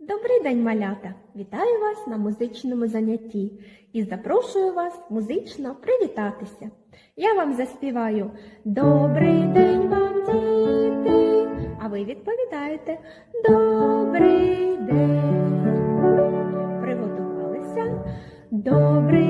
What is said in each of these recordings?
Добрий день, малята! Вітаю вас на музичному занятті і запрошую вас музично привітатися. Я вам заспіваю Добрий день вам, діти! А ви відповідаєте Добрий день. Приготувалися. Добрий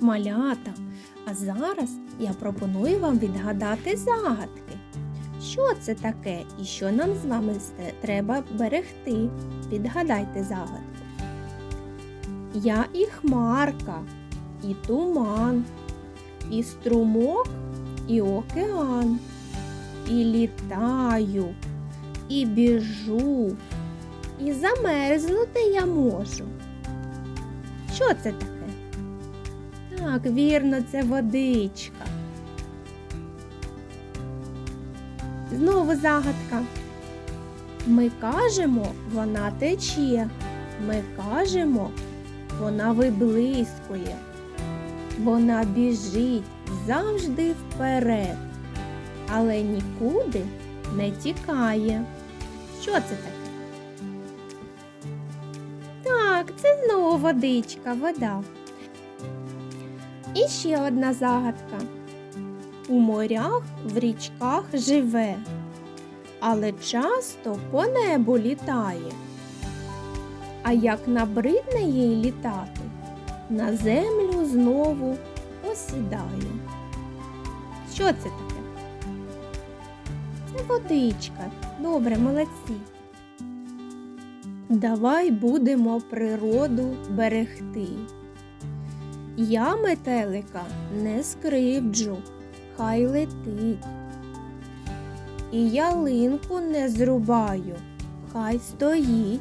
Малята, а зараз я пропоную вам відгадати загадки. Що це таке і що нам з вами треба берегти? Відгадайте загадку. Я і хмарка, і туман, і струмок, і океан, і літаю, і біжу, і замерзнути я можу. Що це таке? Так, вірно, це водичка. Знову загадка. Ми кажемо, вона тече. Ми кажемо, вона виблискує. Вона біжить завжди вперед, але нікуди не тікає. Що це таке? Так, це знову водичка, вода. І ще одна загадка. У морях, в річках живе, але часто по небу літає. А як набридне їй літати, на землю знову осідає. Що це таке? Це водичка. Добре, молодці. Давай будемо природу берегти. Я метелика не скривджу, хай летить. І ялинку не зрубаю, хай стоїть.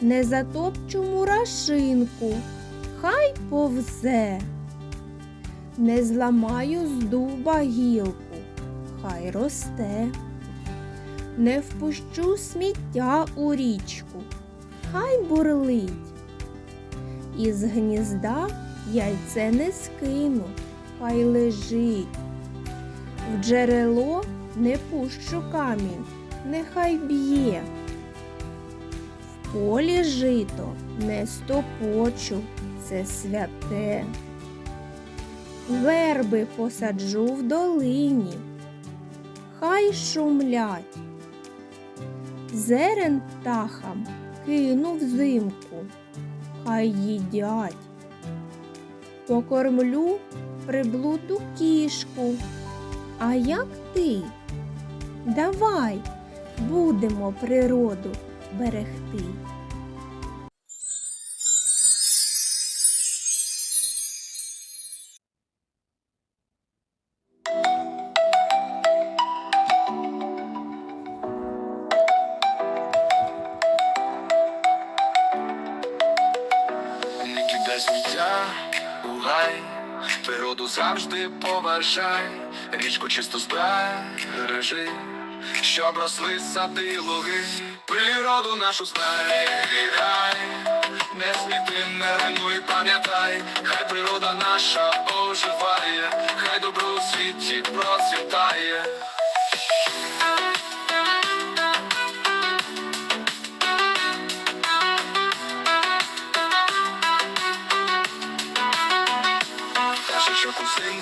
Не затопчу мурашинку, хай повзе. Не зламаю з дуба гілку, хай росте. Не впущу сміття у річку, хай бурлить. Із гнізда яйце не скину, хай лежить. В джерело не пущу камінь, нехай б'є. В полі жито не стопочу, це святе. Верби посаджу в долині, хай шумлять. Зерен птахам кину взимку, хай їдять. Покормлю приблуду кішку. А як ти? Давай будемо природу берегти. Кидай сміття у гай, природу завжди поважай, річку чисто збережи, щоб росли сади луги, природу нашу зберігай, не сміти, не руйнуй, пам'ятай, хай природа наша оживає, хай добро у світі процвітає.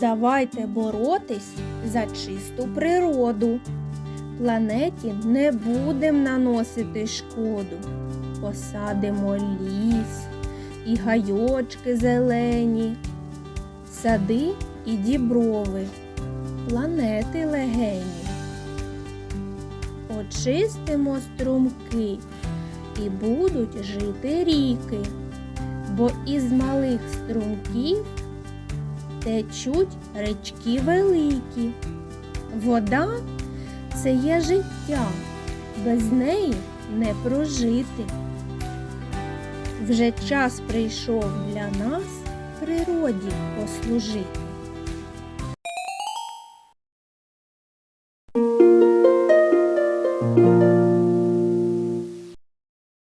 Давайте боротись за чисту природу. Планеті не будем наносити шкоду. Посадимо ліс і гайочки зелені, сади і діброви, планети легені. Очистимо струмки і будуть жити ріки, бо із малих струмків течуть речки великі. Вода це є життя, без неї не прожити. Вже час прийшов для нас природі послужити.